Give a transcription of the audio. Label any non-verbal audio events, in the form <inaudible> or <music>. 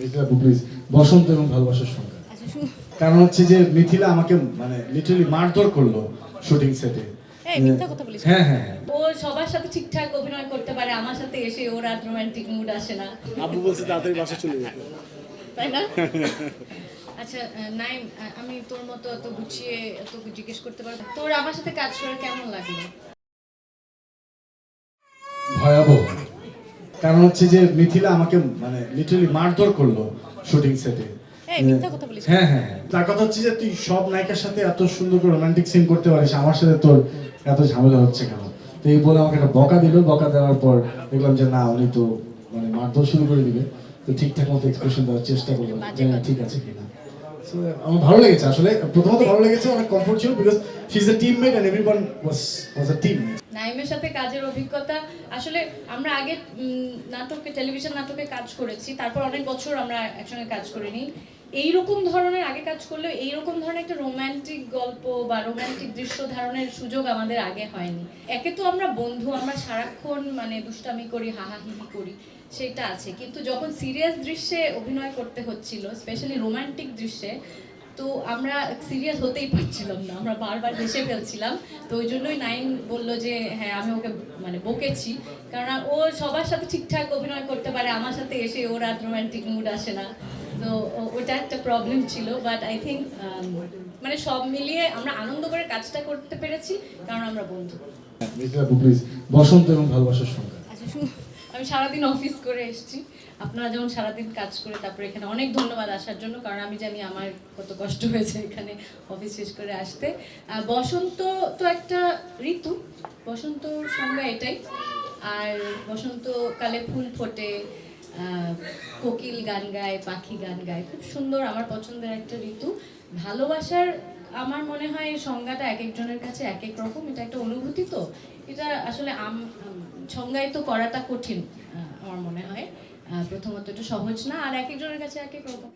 মিথিলা বসন্ত এবং ভালোবাসার সংখ্যা আচ্ছা কারণ হচ্ছে যে মিথিলা আমাকে মানে লিটারালি মারধর করল শুটিং সেটে এই মিথ্যা কথা বলিস হ্যাঁ হ্যাঁ হ্যাঁ। ও সবার সাথে ঠিকঠাক অভিনয় করতে পারে আমার সাথে এসে ওর আর রোমান্টিক মুড আসে না। আব্বু বলছে তাড়াতাড়ি বাসা চলে যেতে তাই না? <laughs> আচ্ছা আমি তোর মতো এত গুছিয়ে এত জিজ্ঞেস করতে পারব তোর আমার সাথে কাজ করে কেমন লাগল? ভয়াবহ। কারণ হচ্ছে যে মিথিলা আমাকে মানে লিটারালি মারধর করল শুটিং সেটে মিথ্যা কথা বলিস হ্যাঁ হ্যাঁ হ্যাঁ। তার কথা হচ্ছে যে তুই সব নায়িকার সাথে এত সুন্দর করে রোমান্টিক সিন করতে পারিস আমার সাথে তোর এত ঝামেলা হচ্ছে কেন? তো এই বলে আমাকে একটা বকা দিল বকা দেওয়ার পর দেখলাম যে না উনি তো মানে মারধর শুরু করে দিবে। তো ঠিকঠাক মতো এক্সপ্রেশন দেওয়ার চেষ্টা করলাম ঠিক আছে কিনা। আমার ভালো লেগেছে। আসলে প্রথমত ভালো লেগেছে অনেক কমফোর্ট ছিল because she is a teammate and everyone was was a team নাইমের সাথে কাজের অভিজ্ঞতা আসলে আমরা আগে নাটকে টেলিভিশন নাটকে কাজ করেছি তারপর অনেক বছর আমরা একসঙ্গে কাজ করিনি। এইরকম ধরনের আগে কাজ করলেও এইরকম ধরনের একটা রোমান্টিক গল্প বা রোমান্টিক দৃশ্য ধারণের সুযোগ আমাদের আগে হয়নি। একে তো আমরা বন্ধু আমরা সারাক্ষণ মানে দুষ্টামি করি হাহাহিহি করি। সেটা আছে। কিন্তু যখন সিরিয়াস দৃশ্যে অভিনয় করতে হচ্ছিল স্পেশালি রোমান্টিক দৃশ্যে, তো আমরা সিরিয়াস হতেই পারছিলাম না। আমরা বারবার হেসে ফেলছিলাম। তো ওই জন্যই নাইন বলল যে হ্যাঁ আমি ওকে মানে বকেছি। কারণ ও সবার সাথে ঠিকঠাক অভিনয় করতে পারে, আমার সাথে এসে ওর আর রোমান্টিক মুড আসে না। তো ওটা একটা প্রবলেম ছিল। বাট আই থিঙ্ক মানে সব মিলিয়ে আমরা আনন্দ করে কাজটা করতে পেরেছি, কারণ আমরা বন্ধু। বসন্ত এবং ভালোবাসার সংখ্যা। আমি সারাদিন অফিস করে এসেছি। আপনারা যেমন সারাদিন কাজ করে, তারপরে এখানে অনেক ধন্যবাদ আসার জন্য, কারণ আমি জানি আমার কত কষ্ট হয়েছে এখানে অফিস শেষ করে আসতে। বসন্ত তো একটা ঋতু, বসন্ত সংজ্ঞা এটাই। আর বসন্তকালে ফুল ফোটে কোকিল গান গায়, পাখি গান গায়। খুব সুন্দর, আমার পছন্দের একটা ঋতু। ভালোবাসার আমার মনে হয় এই সংজ্ঞাটা এক একজনের কাছে এক এক রকম, এটা একটা অনুভূতি তো। এটা আসলে আম সংজ্ঞায়িত করাটা কঠিন আমার মনে হয়। প্রথমত এটা সহজ না, আর এক একজনের কাছে এক এক রকম।